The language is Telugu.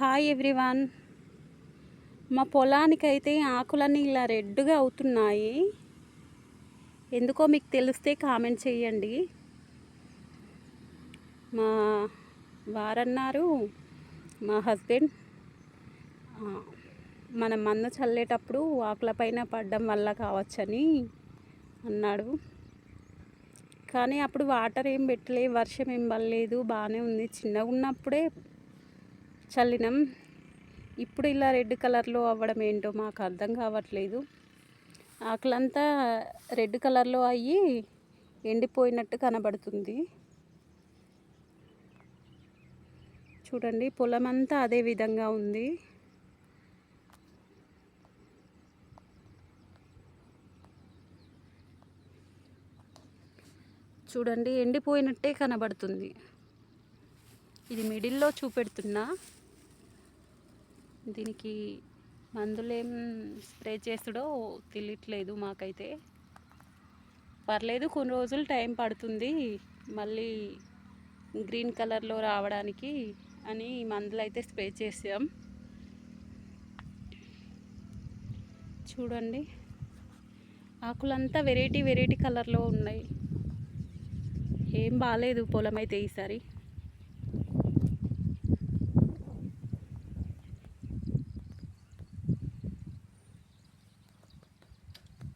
Hi everyone. మా పొలానికైతే ఆకులన్నీ ఇలా రెడ్గా అవుతున్నాయి. ఎందుకో మీకు తెలిస్తే కామెంట్ చేయండి. మా వారన్నారు మా హస్బెండ్ మనం మందు చల్లేటప్పుడు ఆకులపైన పడడం వల్ల కావచ్చని అన్నాడు. కానీ అప్పుడు వాటర్ ఏం పెట్టలే వర్షం ఏం పడలేదు బాగానే ఉంది. చిన్నగా ఉన్నప్పుడే చల్లినాం. ఇప్పుడు ఇలా రెడ్ కలర్లో అవ్వడం ఏంటో మాకు అర్థం కావట్లేదు. ఆకులంతా రెడ్ కలర్లో అయ్యి ఎండిపోయినట్టు కనబడుతుంది. చూడండి పొలం అంతా అదే విధంగా ఉంది. చూడండి ఎండిపోయినట్టే కనబడుతుంది. ఇది మిడిల్లో చూపెడుతున్నా. దీనికి మందులేం స్ప్రే చేస్తుడో తెలియట్లేదు మాకైతే. పర్లేదు కొన్ని రోజులు టైం పడుతుంది. మళ్ళీ గ్రీన్ కలర్లో రావడానికి అని మందులు అయితే స్ప్రే చేసాం. చూడండి. ఆకులంతా వెరైటీ వెరైటీ కలర్లో ఉన్నాయి. ఏం బాగాలేదు పొలం అయితే ఈసారి.